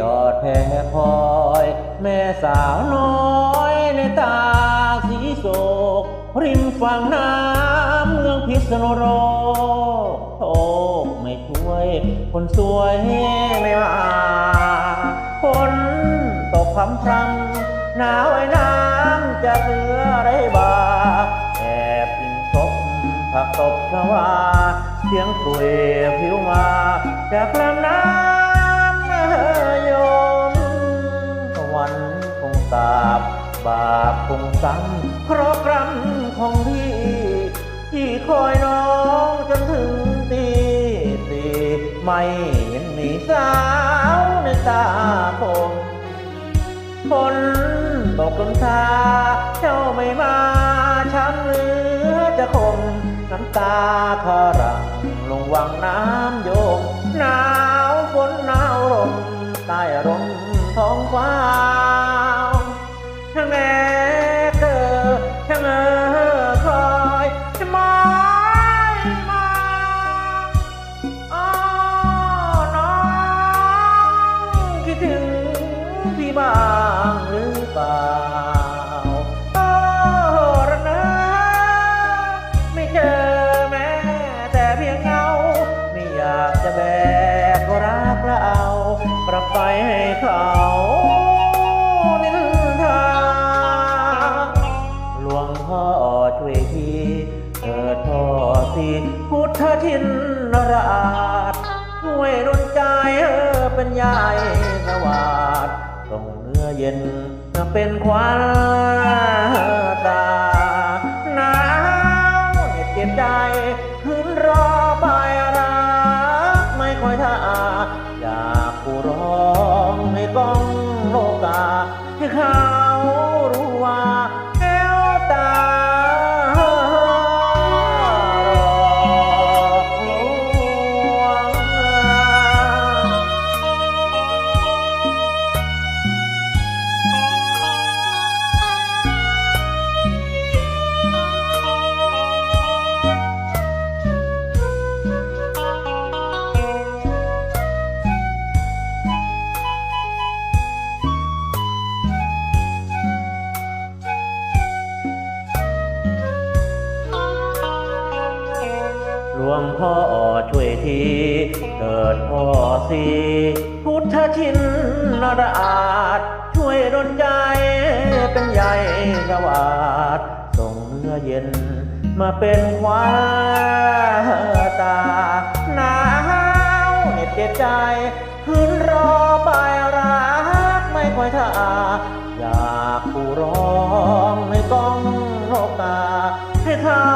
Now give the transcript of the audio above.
จอดแพคอย แม่สาวน้อยในตาสีโศก ริมฝั่งน้ำเมืองพิษณุโลกโทษไม่ช่วย คนสวยไม่มาฝนตกพรำพรำหนาวไอ้น้ำจะเสือได้าแอบกินศพผักตบชวาเสียงกลุยผิวมาจากลำน้ำ งซ้ำเพราะกรรมของพี่ที่คอยน้องจนถึงตีสี่ไม่เห็นมีสาวในตาคมฝนตกลงทาเจ้าไม่มาช้ำเหลือจะคมน้ำตาคารังลงวังน้ำโยมหนาวฝนหนาวลมใต้ร่มท้องฟ้า พี่บ้างหรือเปล่าโอ้ระนะ ไม่เจอแม้แต่เพียงเงา ไม่อยากจะแบกรักและเอากลับไปให้เขานินทาหลวงพ่อช่วยทีเถิดพ่อสิพุทธทินราชช่วยดลใจเออป็นยายสวัสดส่ง เย็นเป็นควันตาหนาวเหน็ดเจ็บใจคืนรอไปรักไม่ค่อยท่าอยากผู้ร้องให้ก้องโลกา ให้เขารู้ว่า วงพ่อช่วยทีเกิดพ่อสีพุทธชินนรอาจช่วยรนใจเป็นใหญ่กวาดส่งเนื้อเย็นมาเป็นควาตาหนาวเหน็ดเจ็บใจคืนรอไปรักไม่ค่อยท่าอยากผู้ร้องในกองโลกตาให้เขา